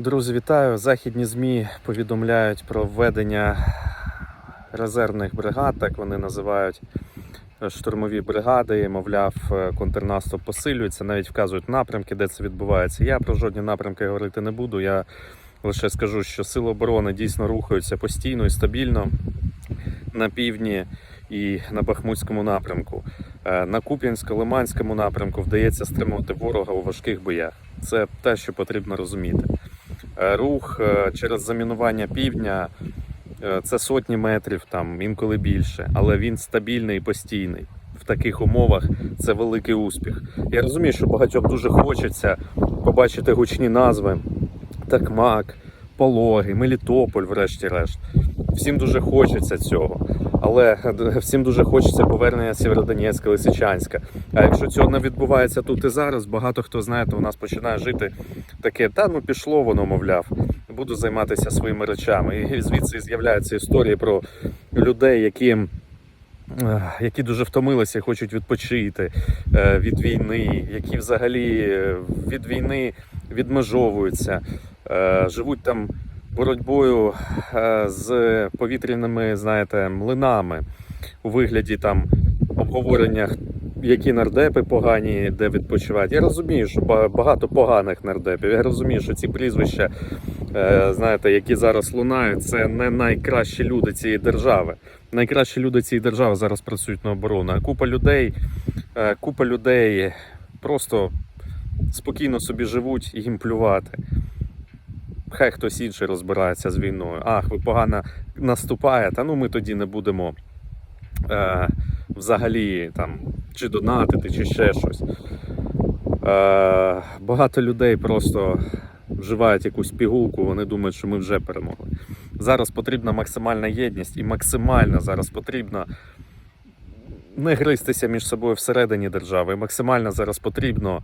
Друзі, вітаю! Західні ЗМІ повідомляють про введення резервних бригад, так вони називають е, штурмові бригади. Мовляв, е, контрнаступ посилюється, навіть вказують напрямки, де це відбувається. Я про жодні напрямки говорити не буду. Я лише скажу, що сили оборони дійсно рухаються постійно і стабільно на півдні і на Бахмутському напрямку. Е, На Куп'янсько-Лиманському напрямку вдається стримувати ворога у важких боях. Це те, що потрібно розуміти. Е, Рух е, через замінування півдня е, це сотні метрів, там інколи більше, але він стабільний і постійний. В таких умовах це великий успіх. Я розумію, що багатьом дуже хочеться побачити гучні назви: Такмак, Пологи, Мелітополь, врешті-решт. Всім дуже хочеться цього. Але е, всім дуже хочеться повернення Сєвєродонецька, Лисичанська. А якщо цього не відбувається тут і зараз, багато хто знаєте, у нас починає жити таке, та ну пішло воно, мовляв, буду займатися своїми речами. І звідси з'являються історії про людей, які. е, Які дуже втомилися хочуть відпочити е, від війни, які взагалі від війни відмежовуються, живуть там боротьбою е, з повітряними, знаєте, млинами у вигляді там обговорення, які нардепи погані, де відпочивають. Я розумію, що багато поганих нардепів. Я розумію, що ці прізвища, е, знаєте, які зараз лунають, це не найкращі люди цієї держави. Найкращі люди цієї держави зараз працюють на оборону. А купа людей, е, купа людей просто спокійно собі живуть і їм плювати. Хай хтось інший розбирається з війною. Ах, ви погано наступаєте. Ну ми тоді не будемо е, взагалі там чи донатити, чи ще щось. Е, багато людей просто вживають якусь пігулку, вони думають, що ми вже перемогли. Зараз потрібна максимальна єдність і максимально зараз потрібно не гристися між собою всередині держави. І максимально зараз потрібно,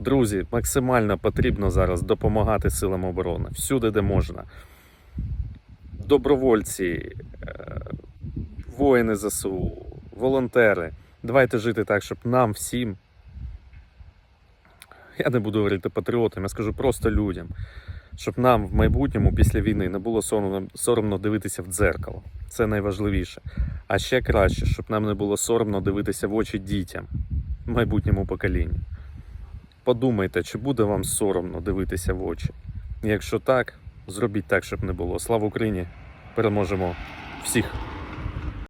друзі, максимально потрібно зараз допомагати силам оборони всюди, де можна. Добровольці, е, воїни ЗСУ, волонтери. Давайте жити так, щоб нам всім. Я не буду говорити патріотам, я скажу просто людям, щоб нам в майбутньому після війни не було соромно, соромно дивитися в дзеркало. Це найважливіше. А ще краще, щоб нам не було соромно дивитися в очі дітям, майбутньому поколінню. Подумайте, чи буде вам соромно дивитися в очі. Якщо так, зробіть так, щоб не було. Слава Україні! Переможемо всіх!